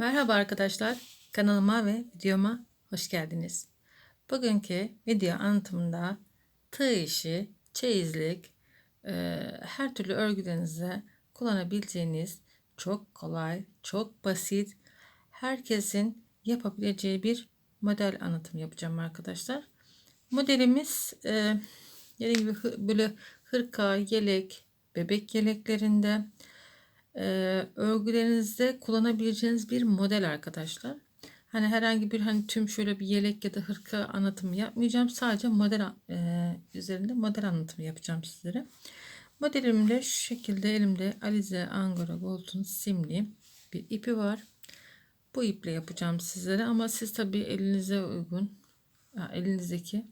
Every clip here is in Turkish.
Merhaba arkadaşlar, kanalıma ve videoma hoş geldiniz. Bugünkü video anlatımında tığ işi, çeyizlik, e, her türlü örgülerinizde kullanabileceğiniz çok kolay, çok basit, herkesin yapabileceği bir model anlatım yapacağım arkadaşlar. Modelimiz e, dediğim gibi böyle hırka, yelek, bebek yeleklerinde, e, örgülerinizde kullanabileceğiniz bir model arkadaşlar. Hani herhangi bir hani tüm şöyle bir yelek ya da hırka anlatımı yapmayacağım. Sadece model e, üzerinde model anlatımı yapacağım sizlere. Modelimde şu şekilde elimde Alize Angora Gold'un simli bir ipi var. Bu iple yapacağım sizlere ama siz tabi elinize uygun elinizdeki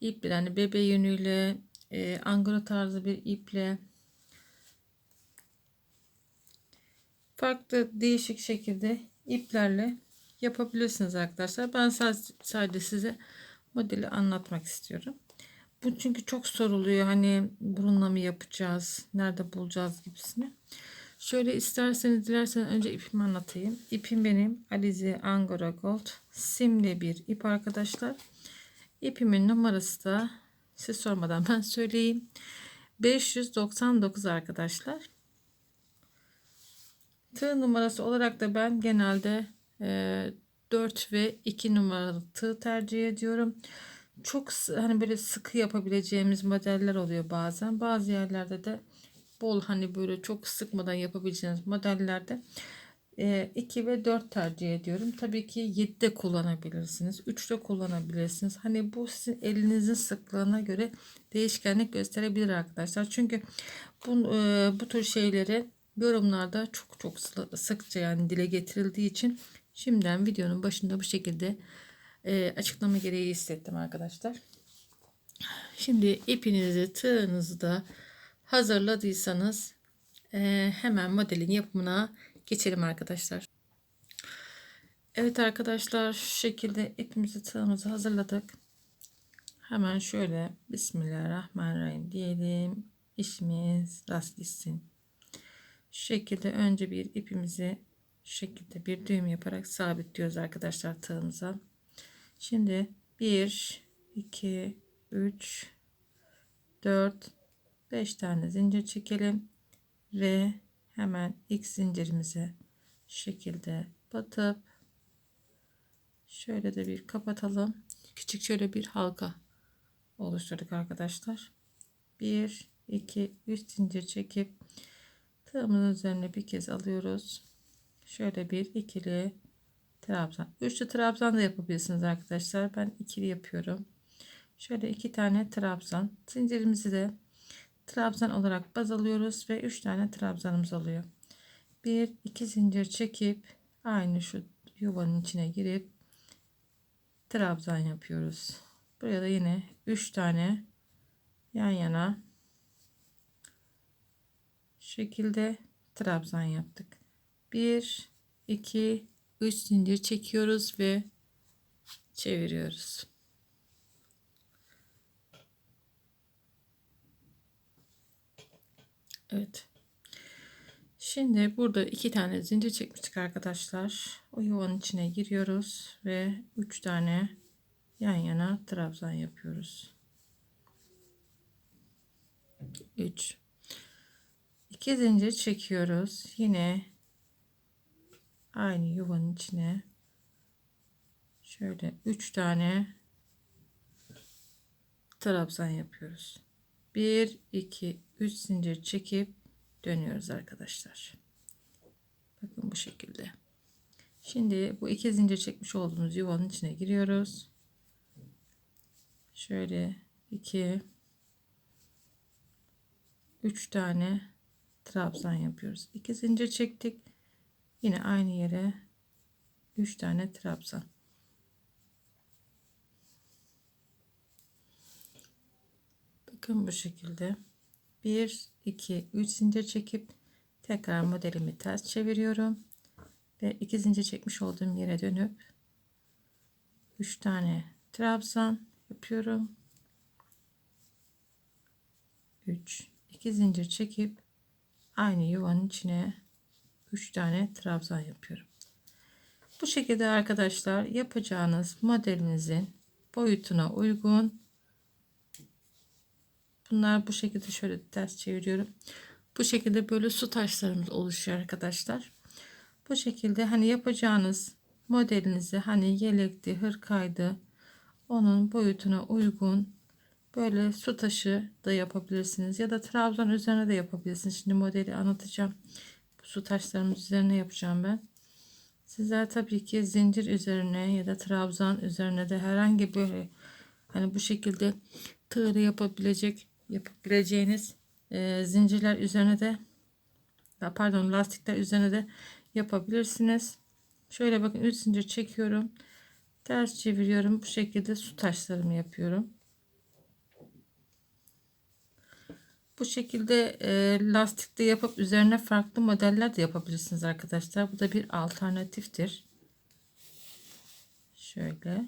iple hani bebe yönüyle e, angora tarzı bir iple farklı değişik şekilde iplerle yapabilirsiniz arkadaşlar. Ben sadece, size modeli anlatmak istiyorum. Bu çünkü çok soruluyor. Hani bununla mı yapacağız? Nerede bulacağız gibisini. Şöyle isterseniz dilerseniz önce ipimi anlatayım. İpim benim Alize Angora Gold simli bir ip arkadaşlar. İpimin numarası da siz sormadan ben söyleyeyim. 599 arkadaşlar. Tığ numarası olarak da ben genelde e, 4 ve 2 numaralı tığ tercih ediyorum. Çok hani böyle sıkı yapabileceğimiz modeller oluyor bazen. Bazı yerlerde de bol hani böyle çok sıkmadan yapabileceğiniz modellerde 2 ve 4 tercih ediyorum. Tabii ki 7 de kullanabilirsiniz. 3 de kullanabilirsiniz. Hani bu sizin elinizin sıklığına göre değişkenlik gösterebilir arkadaşlar. Çünkü bu, e, bu tür şeyleri yorumlarda çok çok sı- sıkça yani dile getirildiği için şimdiden videonun başında bu şekilde e, açıklama gereği hissettim arkadaşlar. Şimdi ipinizi tığınızı da hazırladıysanız e, hemen modelin yapımına geçelim arkadaşlar. Evet arkadaşlar şu şekilde ipimizi tığımızı hazırladık. Hemen şöyle Bismillahirrahmanirrahim diyelim. İşimiz rast gitsin. Şu şekilde önce bir ipimizi şu şekilde bir düğüm yaparak sabitliyoruz arkadaşlar tığımıza. Şimdi 1 2 3 4 5 tane zincir çekelim ve hemen ilk zincirimize şu şekilde batıp şöyle de bir kapatalım. Küçük şöyle bir halka oluşturduk arkadaşlar. 1 2 3 zincir çekip tığımızın üzerine bir kez alıyoruz. Şöyle bir ikili trabzan. Üçlü trabzan da yapabilirsiniz arkadaşlar. Ben ikili yapıyorum. Şöyle iki tane trabzan. Zincirimizi de trabzan olarak baz alıyoruz ve üç tane trabzanımız oluyor. Bir iki zincir çekip aynı şu yuvanın içine girip trabzan yapıyoruz. Buraya da yine üç tane yan yana şekilde trabzan yaptık. 1 2 3 zincir çekiyoruz ve çeviriyoruz. Evet. Şimdi burada iki tane zincir çekmiştik arkadaşlar. O yuvanın içine giriyoruz ve üç tane yan yana trabzan yapıyoruz. 3 2 zincir çekiyoruz. Yine aynı yuvanın içine şöyle 3 tane trabzan yapıyoruz. 1 2 3 zincir çekip dönüyoruz arkadaşlar. Bakın bu şekilde. Şimdi bu iki zincir çekmiş olduğumuz yuvanın içine giriyoruz. Şöyle 2 3 tane trabzan yapıyoruz. 2 zincir çektik. Yine aynı yere 3 tane trabzan. Bakın bu şekilde. 1 2 3 zincir çekip tekrar modelimi ters çeviriyorum ve 2 zincir çekmiş olduğum yere dönüp 3 tane trabzan yapıyorum. 3 2 zincir çekip aynı yuvanın içine 3 tane trabzan yapıyorum. Bu şekilde arkadaşlar yapacağınız modelinizin boyutuna uygun bunlar bu şekilde şöyle ters çeviriyorum. Bu şekilde böyle su taşlarımız oluşuyor arkadaşlar. Bu şekilde hani yapacağınız modelinizi hani yelekti, hırkaydı onun boyutuna uygun böyle su taşı da yapabilirsiniz ya da trabzan üzerine de yapabilirsiniz. Şimdi modeli anlatacağım. Su taşlarımız üzerine yapacağım ben. Sizler tabii ki zincir üzerine ya da trabzan üzerine de herhangi böyle hani bu şekilde tığlı yapabilecek yapabileceğiniz e, zincirler üzerine de pardon lastikler üzerine de yapabilirsiniz. Şöyle bakın 3 zincir çekiyorum. Ters çeviriyorum. Bu şekilde su taşlarımı yapıyorum. Bu şekilde e, lastikte yapıp üzerine farklı modeller de yapabilirsiniz arkadaşlar. Bu da bir alternatiftir. Şöyle.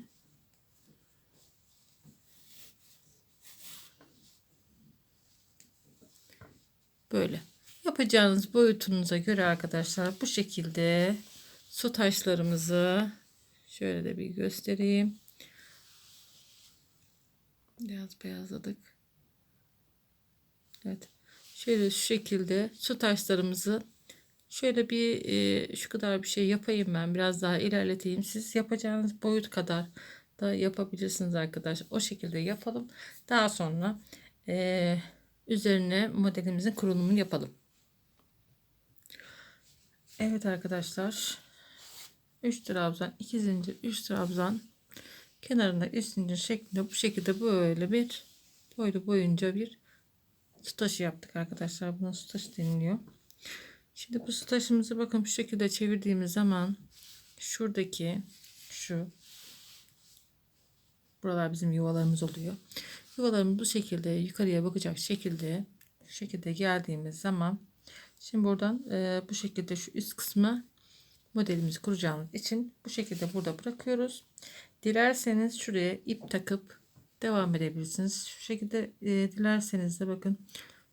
Böyle. Yapacağınız boyutunuza göre arkadaşlar bu şekilde su taşlarımızı şöyle de bir göstereyim. Biraz beyazladık. Evet. Şöyle şu şekilde su taşlarımızı şöyle bir e, şu kadar bir şey yapayım ben. Biraz daha ilerleteyim. Siz yapacağınız boyut kadar da yapabilirsiniz arkadaşlar. O şekilde yapalım. Daha sonra e, üzerine modelimizin kurulumunu yapalım. Evet arkadaşlar. 3 trabzan, 2 zincir, 3 trabzan kenarında 3 zincir şeklinde bu şekilde böyle bir boylu boyunca bir su taşı yaptık arkadaşlar. Buna su taşı deniliyor. Şimdi bu su taşımızı bakın bu şekilde çevirdiğimiz zaman şuradaki şu buralar bizim yuvalarımız oluyor. Yuvalarımız bu şekilde yukarıya bakacak şekilde şu şekilde geldiğimiz zaman şimdi buradan e, bu şekilde şu üst kısmı modelimizi kuracağımız için bu şekilde burada bırakıyoruz. Dilerseniz şuraya ip takıp devam edebilirsiniz. Şu şekilde e, dilerseniz de bakın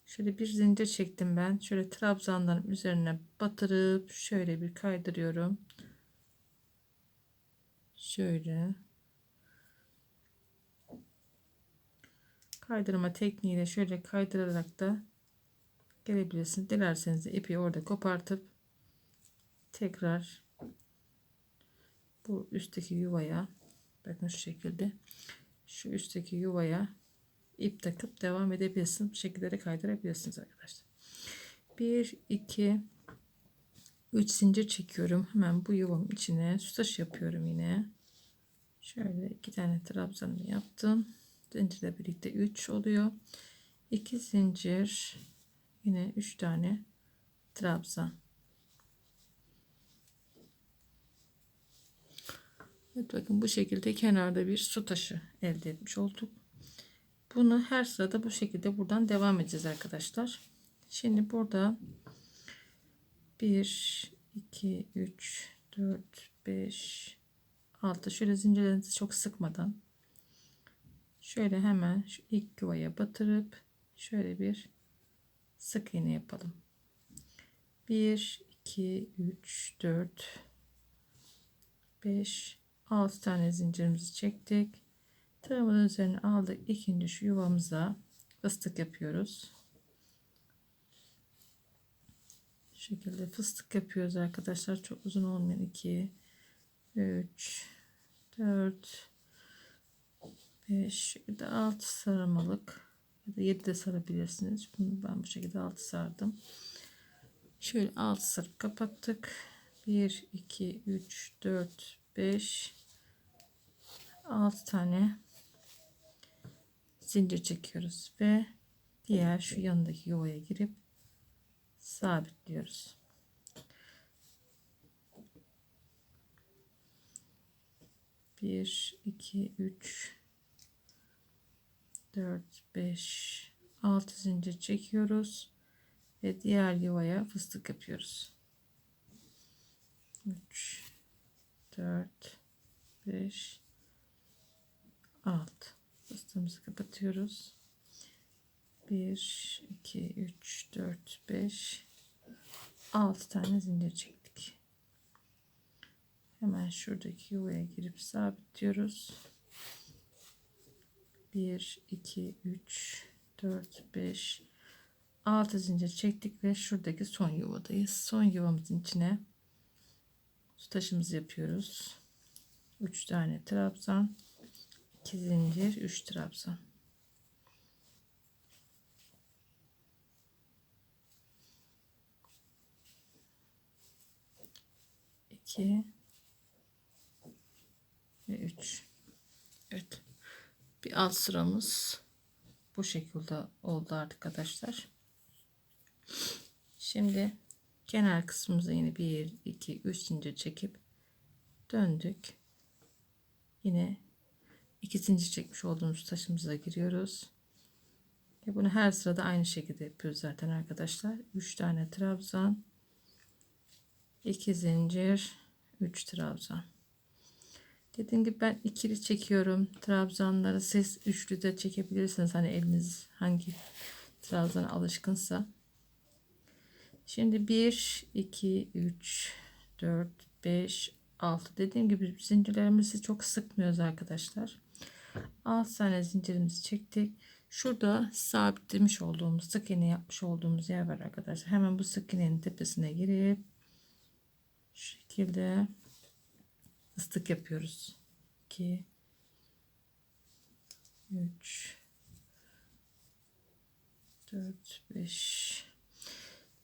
şöyle bir zincir çektim ben. Şöyle trabzanların üzerine batırıp şöyle bir kaydırıyorum. Şöyle. Kaydırma tekniğiyle şöyle kaydırarak da gelebilirsiniz. Dilerseniz de ipi orada kopartıp tekrar bu üstteki yuvaya bakın şu şekilde şu üstteki yuvaya ip takıp devam edebilirsiniz. Bu şekilde de kaydırabilirsiniz arkadaşlar. 1 2 3 zincir çekiyorum. Hemen bu yuvanın içine su taşı yapıyorum yine. Şöyle iki tane trabzanımı yaptım. Zincirle birlikte 3 oluyor. 2 zincir yine 3 tane trabzan. Evet bakın bu şekilde kenarda bir su taşı elde etmiş olduk. Bunu her sırada bu şekilde buradan devam edeceğiz arkadaşlar. Şimdi burada 1 2 3 4 5 6 şöyle zincirlerinizi çok sıkmadan şöyle hemen şu ilk yuvaya batırıp şöyle bir sık iğne yapalım. 1 2 3 4 5 6 tane zincirimizi çektik. Tığımın üzerine aldık. ikinci şu yuvamıza fıstık yapıyoruz. Şu şekilde fıstık yapıyoruz arkadaşlar. Çok uzun olmayan 2 3 4 5 ya da 6 sarmalık ya da 7 de sarabilirsiniz. Bunu ben bu şekilde 6 sardım. Şöyle 6 sarıp kapattık. 1 2 3 4 5 6 tane zincir çekiyoruz ve diğer şu yanındaki yuvaya girip sabitliyoruz. Bir, iki, üç, dört, beş, altı zincir çekiyoruz ve diğer yuvaya fıstık yapıyoruz. Üç, dört, beş, alt fıstığımızı kapatıyoruz 1 2 3 4 5 6 tane zincir çektik Hemen şuradaki yuvaya girip sabitliyoruz. 1, 2, 3, 4, 5, 6 zincir çektik ve şuradaki son yuvadayız. Son yuvamızın içine taşımızı yapıyoruz. 3 tane trabzan, 2 zincir, 3 trabzan. İki ve üç. Evet. Bir alt sıramız bu şekilde oldu arkadaşlar. Şimdi kenar kısmımıza yine 1 2 3 zincir çekip döndük. Yine iki zincir çekmiş olduğumuz taşımıza giriyoruz. Ve bunu her sırada aynı şekilde yapıyoruz zaten arkadaşlar. 3 tane trabzan, 2 zincir, 3 trabzan. Dediğim gibi ben ikili çekiyorum. Trabzanları siz üçlü de çekebilirsiniz. Hani eliniz hangi trabzana alışkınsa. Şimdi 1, 2, 3, 4, 5, 6. Dediğim gibi zincirlerimizi çok sıkmıyoruz arkadaşlar. 6 tane zincirimizi çektik. Şurada sabitlemiş olduğumuz sık iğne yapmış olduğumuz yer var arkadaşlar. Hemen bu sık iğnenin tepesine girip şu şekilde ıslık yapıyoruz. 2 3 4 5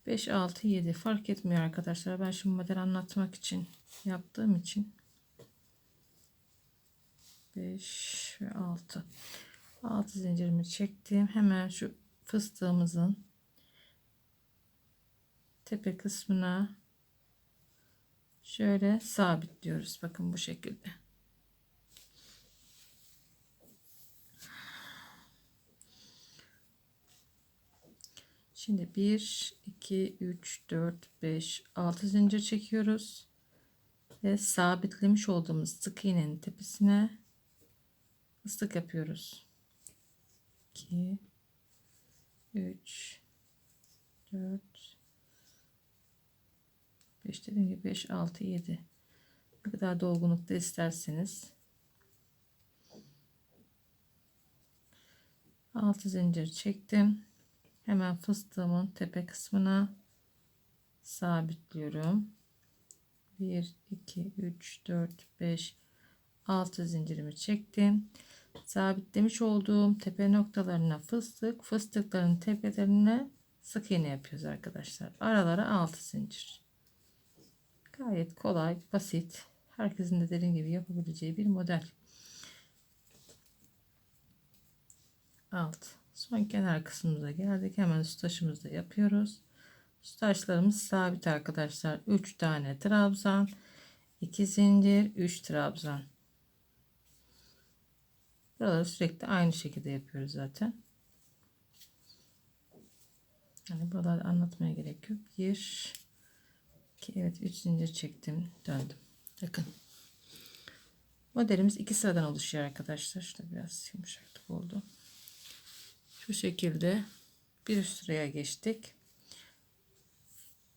5 6 7 fark etmiyor arkadaşlar. Ben şimdi model anlatmak için yaptığım için 5 ve 6 6 zincirimi çektim. Hemen şu fıstığımızın tepe kısmına şöyle sabitliyoruz. Bakın bu şekilde. Şimdi 1, 2, 3, 4, 5, 6 zincir çekiyoruz. Ve sabitlemiş olduğumuz sık iğnenin tepesine ıslık yapıyoruz. 2, 3, 4, 5 dediğim gibi 5 6 7 ne kadar dolgunlukta isterseniz. 6 zincir çektim. Hemen fıstığımın tepe kısmına sabitliyorum. 1 2 3 4 5 6 zincirimi çektim sabitlemiş olduğum tepe noktalarına fıstık fıstıkların tepelerine sık iğne yapıyoruz arkadaşlar aralara 6 zincir Gayet kolay, basit. Herkesin de dediğim gibi yapabileceği bir model. Alt. Son kenar kısmımıza geldik. Hemen üst taşımızı da yapıyoruz. Üst taşlarımız sabit arkadaşlar. 3 tane trabzan, 2 zincir, 3 trabzan. Buraları sürekli aynı şekilde yapıyoruz zaten. Yani buraları anlatmaya gerek yok. 1 2 evet 3 zincir çektim döndüm. Bakın. Modelimiz iki sıradan oluşuyor arkadaşlar. Şurada biraz yumuşaklık oldu. Şu şekilde bir üst sıraya geçtik.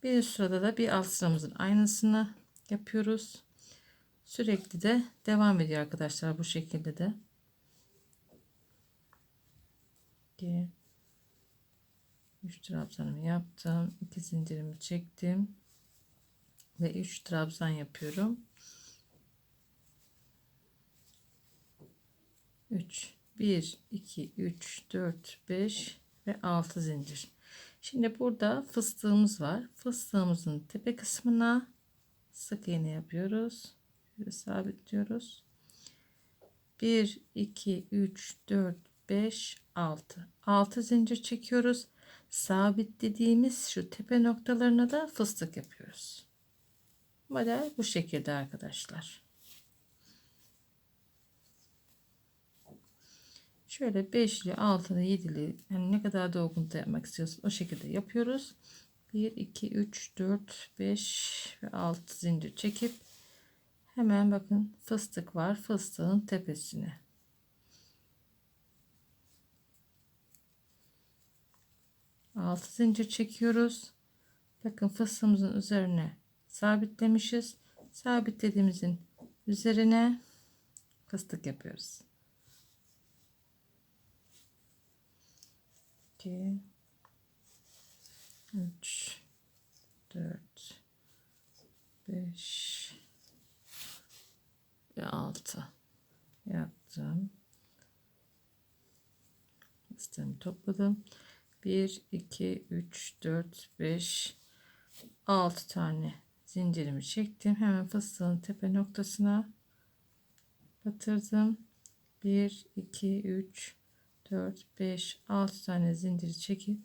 Bir üst sırada da bir alt sıramızın aynısını yapıyoruz. Sürekli de devam ediyor arkadaşlar bu şekilde de 2 3 trabzanımı yaptım 2 zincirimi çektim ve 3 trabzan yapıyorum. 3 1 2 3 4 5 ve 6 zincir. Şimdi burada fıstığımız var. Fıstığımızın tepe kısmına sık iğne yapıyoruz. Şöyle sabitliyoruz. 1 2 3 4 5 6 6 zincir çekiyoruz. Sabitlediğimiz şu tepe noktalarına da fıstık yapıyoruz. Model bu şekilde arkadaşlar. Şöyle beşli, altılı, yedili yani ne kadar dolgunlukta yapmak istiyorsun o şekilde yapıyoruz. 1, 2, 3, 4, 5 ve 6 zincir çekip hemen bakın fıstık var fıstığın tepesine. Altı zincir çekiyoruz. Bakın fıstığımızın üzerine sabitlemişiz. sabitlediğimizin üzerine fıstık yapıyoruz. 2 3 4 5 ve 6 yaptım. Fıstığımı topladım. 1 2 3 4 5 6 tane zincirimi çektim. Hemen fıstığın tepe noktasına batırdım. 1 2 3 4 5 6 tane zinciri çekip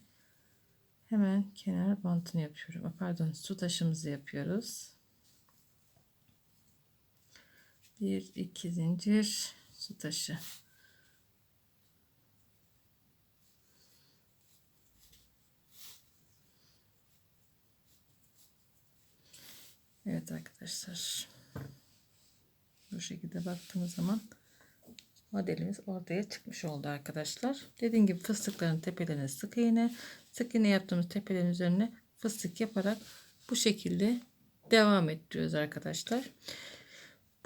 hemen kenar bantını yapıyorum. Pardon, su taşımızı yapıyoruz. 1 2 zincir su taşı. Evet arkadaşlar. Bu şekilde baktığımız zaman modelimiz ortaya çıkmış oldu arkadaşlar. Dediğim gibi fıstıkların tepelerine sık iğne, sık iğne yaptığımız tepelerin üzerine fıstık yaparak bu şekilde devam ettiriyoruz arkadaşlar.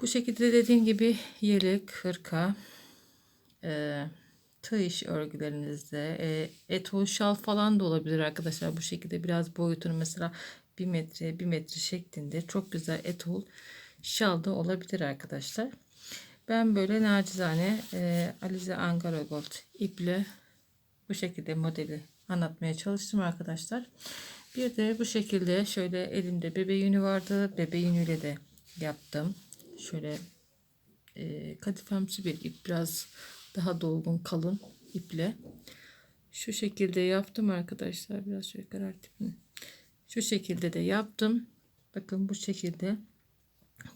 Bu şekilde dediğim gibi yelek, hırka, e, tığ iş örgülerinizde e, etol falan da olabilir arkadaşlar. Bu şekilde biraz boyutunu mesela 1 metre 1 metre şeklinde çok güzel etol şal da olabilir arkadaşlar. Ben böyle nacizane e, Alize Angara Gold iple bu şekilde modeli anlatmaya çalıştım arkadaşlar. Bir de bu şekilde şöyle elimde bebe yünü vardı. Bebe yünüyle de yaptım. Şöyle e, kadifemsi bir ip biraz daha dolgun kalın iple. Şu şekilde yaptım arkadaşlar. Biraz şöyle karartayım. Şu şekilde de yaptım. Bakın bu şekilde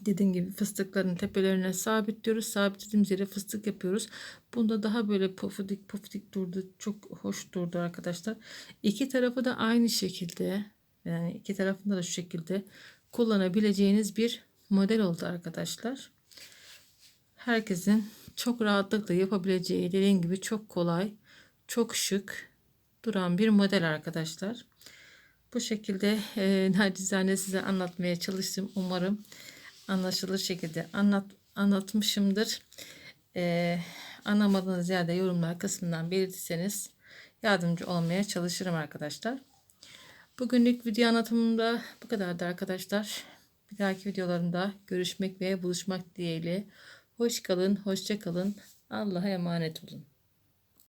dediğim gibi fıstıkların tepelerine sabitliyoruz. Sabitlediğimiz yere fıstık yapıyoruz. Bunda daha böyle pofidik pofidik durdu. Çok hoş durdu arkadaşlar. İki tarafı da aynı şekilde yani iki tarafında da şu şekilde kullanabileceğiniz bir model oldu arkadaşlar. Herkesin çok rahatlıkla yapabileceği dediğim gibi çok kolay, çok şık duran bir model arkadaşlar. Bu şekilde e, nacizane size anlatmaya çalıştım. Umarım anlaşılır şekilde anlat, anlatmışımdır. E, anlamadığınız yerde yorumlar kısmından belirtirseniz yardımcı olmaya çalışırım arkadaşlar. Bugünlük video anlatımımda bu kadardı arkadaşlar. Bir dahaki videolarımda görüşmek ve buluşmak dileğiyle. Hoş kalın, hoşça kalın. Allah'a emanet olun.